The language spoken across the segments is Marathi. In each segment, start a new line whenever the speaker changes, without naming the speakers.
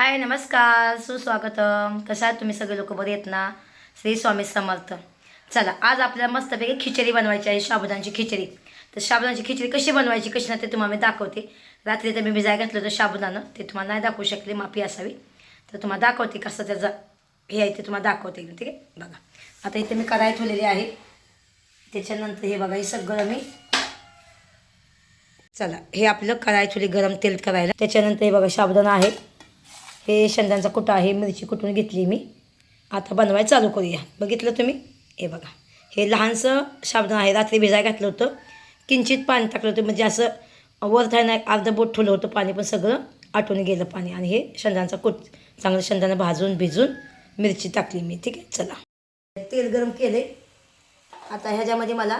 हाय नमस्कार सुस्वागतम. कशा आहात तुम्ही सगळे लोक? बरे आहेत ना? श्री स्वामी समर्थ. चला आज आपल्याला मस्तपैकी खिचडी बनवायची आहे शाबुदांची खिचडी. तर शाबुदांची खिचडी कशी बनवायची कशी ना ते तुम्हाला मी दाखवते. रात्री तर मी भिजाय घातलं होतं शाबुदानं ते तुम्हाला नाही दाखवू शकले माफी असावी. तर तुम्हाला दाखवते कसं त्याचं हे आहे ते तुम्हाला दाखवते ठीक आहे? बघा. आता इथे मी कढाई ठेवलेली आहे. त्याच्यानंतर हे बघा हे सगळं मी चला हे आपलं कढाई ठेवली गरम तेल करायला त्याच्यानंतर हे बघा शाबुदाना आहे. हे शेंगांचा कुटा आहे मिरची कुटून घेतली मी. आता बनवायला चालू करूया. बघितलं तुम्ही? हे बघा. हे लहानसं साबुदाणा आहे रात्री भिजाय घातलं होतं. किंचित पाणी टाकलं होतं म्हणजे असं वर ना अर्धं बोट ठेवलं होतं पाणी पण सगळं आटून गेलं पाणी. आणि हे शेंगांचा कुट चांगलं शेंगांना भाजून भिजून मिरची टाकली मी. ठीक आहे? चला. तेल गरम केले आता ह्याच्यामध्ये मला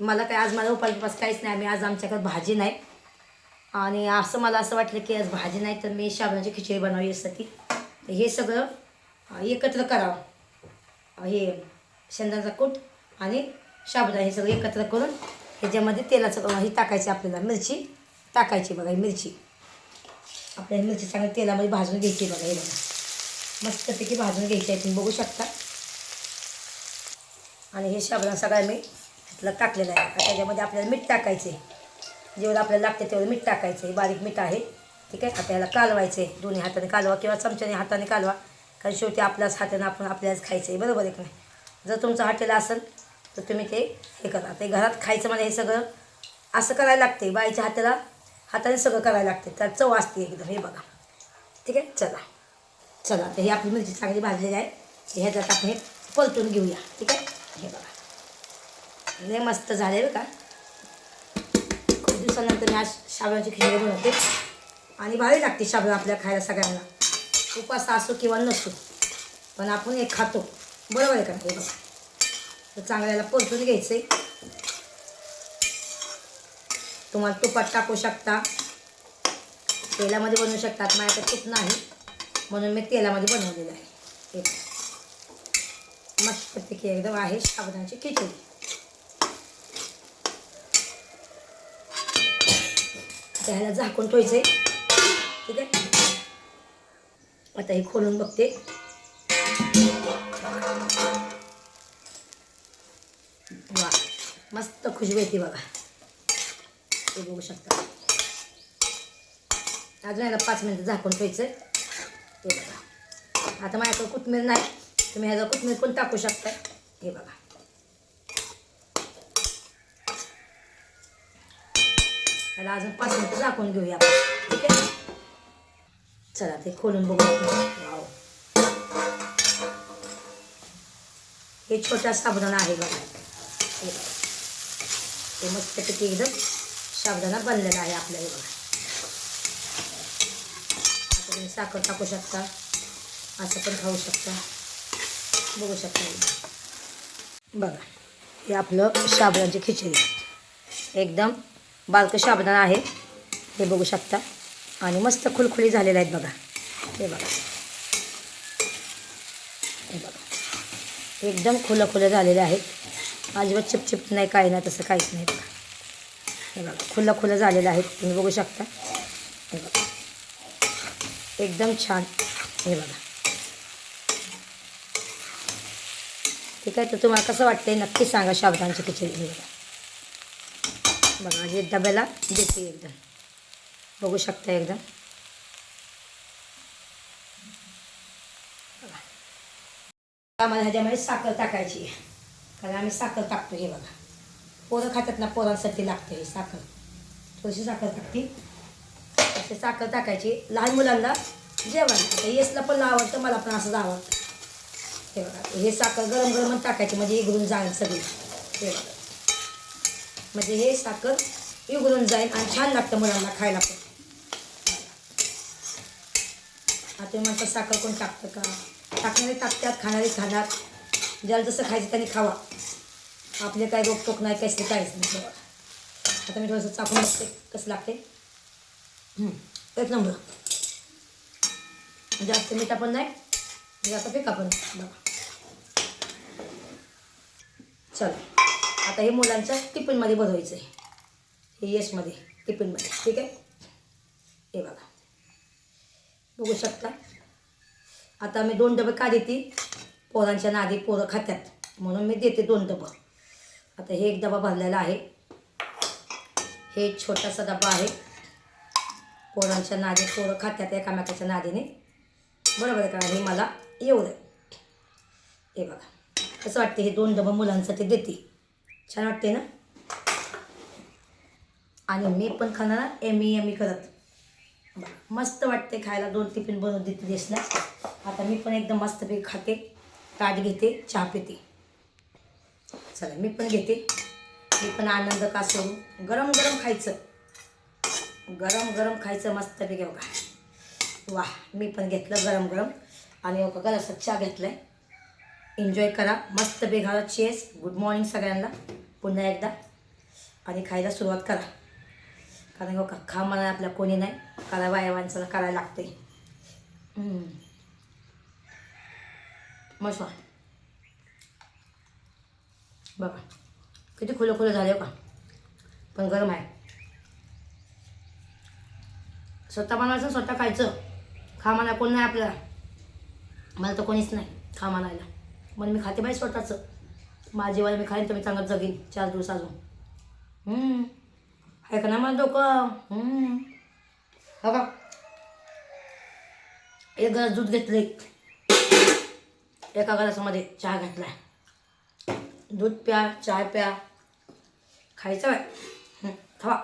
मला काय आज मला उपास उपास काहीच नाही. मी आज आमच्याकडे भाजी नाही. आणि असं मला असं वाटलं की आज भाजी नाही तर मी शाबणाची खिचडी बनवावी यासाठी तर हे सगळं एकत्र करावं. हे शेंदाचा कूट आणि साबुदाणा हे सगळं एकत्र करून ह्याच्यामध्ये तेलाचं हे टाकायचं आपल्याला मिरची. टाकायची बघा ही मिरची. आपल्याला मिरची चांगली तेलामध्ये भाजून घ्यायची बघा हे बघा. मस्तपैकी भाजून घ्यायची आहे तुम्ही बघू शकता. आणि हे शाबणा सगळा मी ह्यातलं टाकलेलं आहे. त्याच्यामध्ये आपल्याला मीठ टाकायचे जेवढं आपल्याला लागते तेवढं मीठ टाकायचं. आहे बारीक मीठ आहे. ठीक आहे? आता ह्याला कालवायचं आहे दोन्ही हाताने कालवा किंवा चमच्याने हाताने कालवा. कारण शेवटी आपल्याच हाताने आपण आपल्यालाच खायचं आहे बरोबर आहे का नाही? जर तुमचं हॉटेल असेल तर तुम्ही ते हे करा. ते घरात खायचं मला हे सगळं असं करायला लागते. बाईच्या हाताला हाताने सगळं करायला लागते. त्यात चव असते एकदम. हे बघा. ठीक आहे? चला. चला. तर ही आपली मिरची चांगली भाजलेली आहे. ह्याच्यात आपण हे परतून घेऊया. ठीक आहे? हे बघा. लय मस्त झाले बरं का दिवसानंतर मी आज शाबळाची खिचडी बनवते. आणि भारी लागते शाबळा आपल्या खायला सगळ्यांना. उपास असो किंवा नसो पण आपण एक खातो. बरोबर आहे का हे बघा. तर चांगल्याला परतून घ्यायचं आहे तुम्हाला तुपात टाकू शकता. तेलामध्ये बनवू शकतात माझ्याकडे तूप नाही. म्हणून मी तेलामध्ये बनवलेलं आहे. हे बघा. मस्तपैकी एकदम आहे साबणाची खिचडी. असं ह्याला झाकून ठेवायचं आहे ठीक आहे? आता हे खोलून बघते. वा मस्त खुशबू येते बघा. ते बघू शकता. अजून ह्याला पाच मिनटं झाकून ठेवायचं ते बघा. आता माझ्याकडं कोथमीर नाही तुम्ही ह्याचा कोथमीर पण टाकू शकता. हे बघा. त्याला अजून पाच मिनिटं झाकून घेऊया आपण. ठीक आहे? चला ते खोलून बघू वाव. हे छोटा साबुदाणा आहे बघा. हे मस्तपैकी एकदम साबुदाणा बनलेला आहे आपल्या हे बघा. आता तुम्ही साखर टाकू शकता. असं पण खाऊ शकता. बघू शकता. बघा हे आपलं साबणाची खिचडी. एकदम बालक साबुदाणा आहे हे बघू शकता. आणि मस्त खुलखुली झालेले आहेत बघा. हे बघा. हे बघा. एकदम खुलं खुलं झालेले आहेत. अजिबात चिपचिप नाही काही नाही तसं काहीच नाही बघा. हे बघा खुलं खुलं झालेलं आहे तुम्ही बघू शकता. हे बघा. एकदम छान. हे बघा. ठीक आहे तर तुम्हाला कसं वाटतंय? नक्की सांगा साबुदाण्याची खिचडी. हे बघा. बघा म्हणजे डब्याला देते एकदम बघू शकता एकदम आम्हाला ह्याच्यामध्ये साखर टाकायची कारण आम्ही साखर टाकतो हे बघा. पोरं खातात ना पोरांसाठी लागते हे साखर. थोडीशी साखर टाकते. असे साखर टाकायची. लहान मुलांना जेवण. आता येसला पण आवडतं मला पण असंच आवडतं. हे बघा हे साखर गरम गरम टाकायची म्हणजे इगळून जाईल सगळी. हे बघा. म्हणजे हे साखर उघडून जाईल आणि छान लागतं मुलांना खायला पण. आता म्हणतात साखर कोण टाकतं का? टाकणारे टाकतात खाणारे खाणार. ज्याला जसं खायचं त्यांनी खावा. आपले काय रोकटोक नाही काहीच नाही काहीच नाही. आता मी थोडंसं चाकून बघते कसं लागते. एक नंबर. जास्त मीठ पण नाही जास्त पिका पण बघा. चला. आता हे मुलांच्या टिफिनमध्ये भरवायचं आहे. हे यशमध्ये टिफिनमध्ये. ठीक आहे? हे बघा. बघू शकता? आता मी दोन डबे का देते? पोरांच्या नादी पोरं खात्यात. म्हणून मी देते दोन डबं. आता हे एक डबा भरलेला आहे. हे छोटासा डबा आहे. पोरांच्या नादी पोरं खात्यात एकामेकाच्या नादीने. बरोबर आहे का? हे मला एवढं हे बघा. कसं वाटते हे दोन डबं मुलांसाठी देते? छान वाटते ना? आणि मी पण खाणार एमी एमी करत. मस्त वाटते खायला दोन टिफिन बनवून देते देशला. आता मी पण एकदम मस्तपैकी खाते ताट घेते चहा पिते. चला मी पण घेते. मी पण आनंद का सोडू गरम गरम खायचं. गरम गरम खायचं मस्तपैकी बघा. वा मी पण घेतलं गरम गरम. आणि बघा गलासात चहा घेतला आहे एन्जॉय करा. मस्त बेघाला चेस गुड मॉर्निंग सगळ्यांना. पुन्हा एकदा. आणि खायला सुरुवात करा. कारण हो का खा मला आपल्या कोणी नाही. करा बाया माणसाला करायला लागते मस्त. बघा. किती खुलं खुलं झाले हो का. पण गरम आहे. स्वतः बनवायचं स्वतः खायचं. खा म्हणा कोण नाही आपल्याला. मला तर कोणीच नाही. खा म्हणायला. मग मी खाते बाई स्वतःचं. माझी वाली मी खाईन तर मी चांगलं जगीन. चार दिवस अजून. आहे का नाही मला डोकं? हो का? एक गरज दूध घेतले एका. ग्लासामध्ये चहा घातलाय दूध प्या चहा प्या. खायचं बाय थवा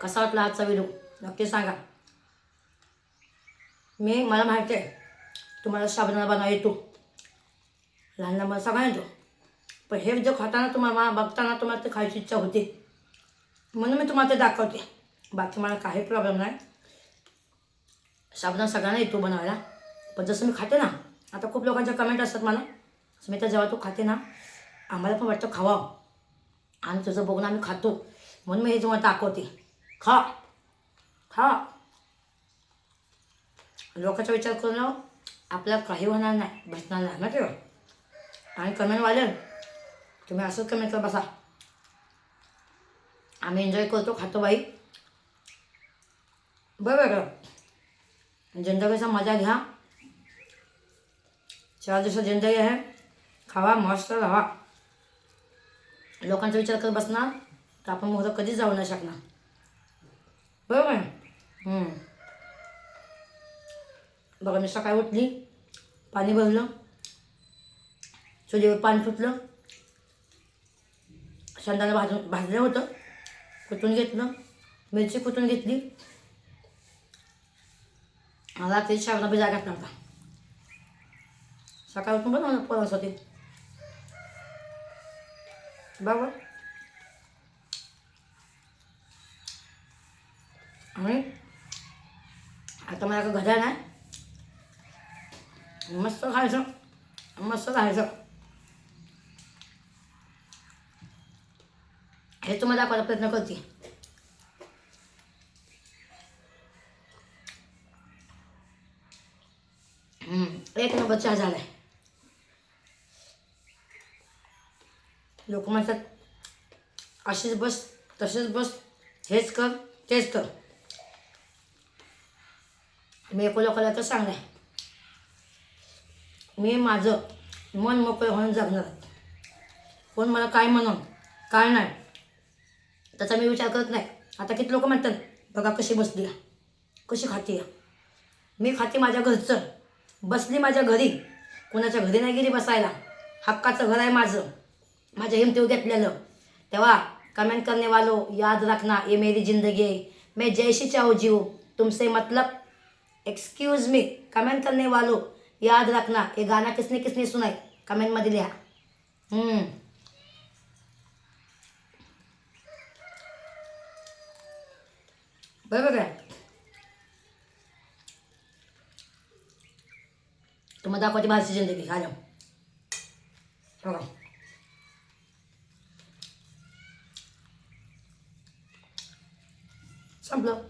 कसा वाटला आजचा व्हिडिओ? नक्की सांगा. मी मला माहिती आहे. तुम्हाला साबणाला बनवा येतो. लहान लहान मला सगळ्यांना येतो पण हे जो खाताना तुम्हाला मला बघताना तुम्हाला ते खायची इच्छा होती. म्हणून मी तुम्हाला ते दाखवते. बाकी मला काही प्रॉब्लेम नाही. साबणा सगळ्यांना येतो बनवायला. पण जसं मी खाते ना आता खूप लोकांच्या कमेंट असतात मला. स्मिता जेव्हा तू खाते ना आम्हाला पण वाटतं खावावं आणि तुझं बघून आम्ही खातो. म्हणून मी हे तुम्हाला दाखवते. खा. खा. लोकांचा विचार करून आपल्याला काही होणार नाही. भेटणार नाही. ना तेव्हा आणि कमेंटवाले तुम्ही असंच कमेंट करत बसा. आम्ही एन्जॉय करतो खातो बाई. बरं जिंदगीचा मजा घ्या. चार दिवसात जिंदगी आहे. खावा मस्त राहा. लोकांचा विचार करत बसणार तर आपण मोहर कधीच जाऊ नाही शकणार. बरोबर आहे? हम्म. बघा मी सकाळी उठली. पाणी भरलं. चुलीवर पाणी फुटलं शेंदाला भाजून भाजलं होतं. कुटून घेतलं. मिरची कुटून घेतली. रात्री शाळा बिजा घातला होता. सकाळ उठून बनवलं पोरांसाठी बाबा आणि आता मला घड्या घड्याळ नाही मस्त खायचं. मस्त राहायचं हे तुम्हाला दाखवायचा प्रयत्न करते. एक नंबर चहा झालाय. लोक म्हणतात अशीच बस तसेच बस हेच कर तेच कर. मी एका लोकांना तर सांगणार. मी माझं मन मोकळं होऊन जगणार. कोण मला काय म्हणून काय नाही. त्याचा मी विचार करत नाही. आता किती लोक म्हणतात बघा कशी बसली कशी खाते मी खाते माझ्या घरचं. बसली माझ्या घरी. कोणाच्या घरी नाही गेली बसायला. हक्काचं घर आहे माझं. माझ्या हिमतीव घेतलेलं. तेव्हा कमेंट करने वालो याद रखना ये मेरी जिंदगी है मैं जैसी चाहो जीव तुमसे मतलब एक्सक्यूज मी कमेंट करने वालो याद रखना ये गाना किसने किसने सुनाय? कमेंटमध्ये लिहा. बरोबर आहे तुम्हाला दाखवते भारतीय जिंदगी. हा बघा. संपलं.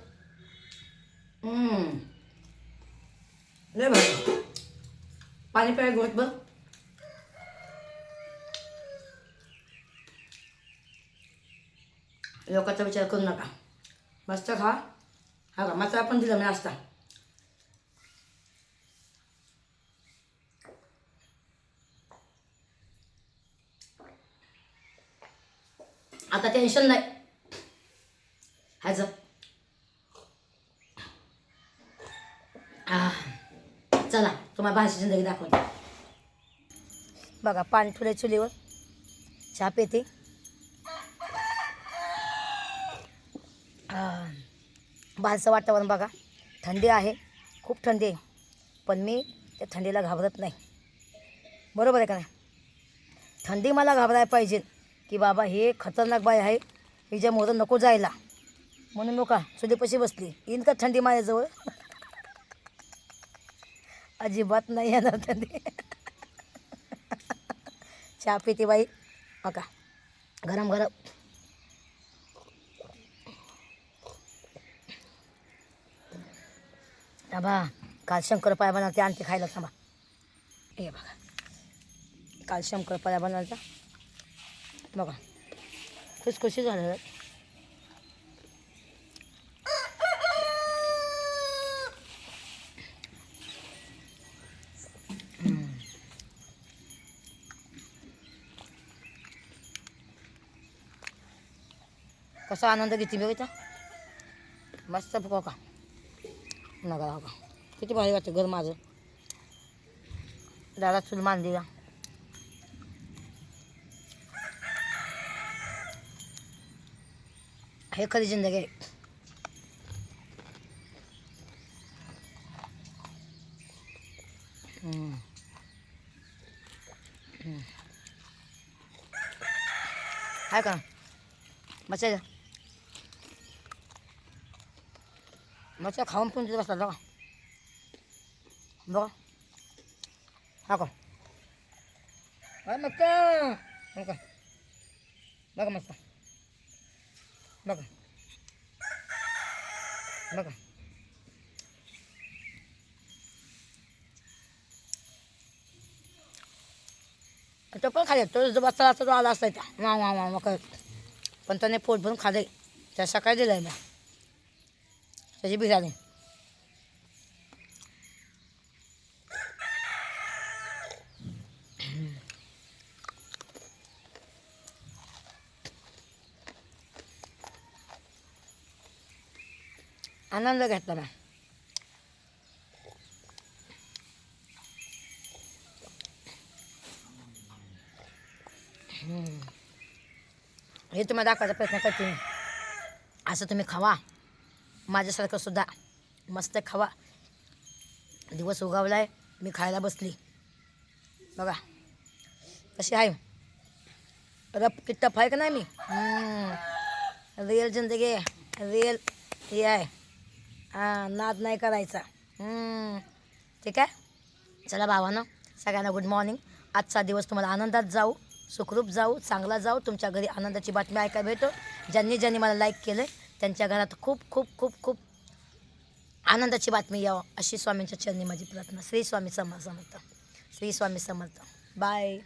लय भारी. पाणी प्याय गोट बघ. लोकांचा विचार करू नका. मस्त खा. हा का? मसाला पण दिला मी असता आता टेन्शन नाही. ह्याचं चला तुम्हाला भाषी जिंदगी दाखवते. बघा पाणी थोड्या चुलीवर. छाप येते बाहेरचं वातावरण बघा. थंडी आहे. खूप थंडी आहे. पण मी त्या थंडीला घाबरत नाही. बरोबर आहे का नाही? थंडी मला घाबरायला पाहिजे की बाबा हे खतरनाक बाई आहे. हिच्या मोरं नको जायला. म्हणून मी का चुलीपाशी बसली. येईन का थंडी माझ्याजवळ? अजिबात नाही येणार थंडी. चहा पिते बाई. बघा. गरम गरम. थांबा. काल शंकरपाळ्या बनवते आणते खायला थांबा. हे बघा. काल शंकरपाळ्या बनवायचा बघा. झालं हम्म. कसा आनंद घेते इथं. मस्त फुका का नका हो का किती भारी वाटतं घर माझं. दादा चूल मांडलीला हे खरी जिंदगी आहे. आहे का? मच्छा मच्छा खाऊन पण तिथे बसला बघा. बघा. हा का? अरे मस्त बघा बघा मस्त बघा. बघा. तो पण खाले तो जो बसला असता तो आला असता इथं. वा वा वा मग पण त्याने पोट भरून खाले त्या सकाळी दिलं आहे मी. त्याची बिर्याणी आनंद घेतला ना हे तुम्हाला दाखवायचा प्रयत्न करते. असं तुम्ही खावा. माझ्यासारखं सुद्धा मस्त खावा. दिवस उगावला आहे मी खायला बसली. बघा कशी आहे? रप की टफ आहे का नाही मी? रिअल जिंदगी रिअल हे आहे. हां नाद नाही करायचा. ठीक आहे? चला भावानं सगळ्यांना गुड मॉर्निंग आजचा दिवस तुम्हाला आनंदात जाऊ सुखरूप जाऊ चांगला जाऊ. तुमच्या घरी आनंदाची बातमी ऐकायला भेटो. ज्यांनी ज्यांनी मला लाईक केलं त्यांच्या घरात खूप खूप खूप खूप आनंदाची बातमी यावं अशी स्वामींच्या चरणी माझी प्रार्थना. श्री स्वामी समर्थ समर्थ श्री स्वामी समर्थ. बाय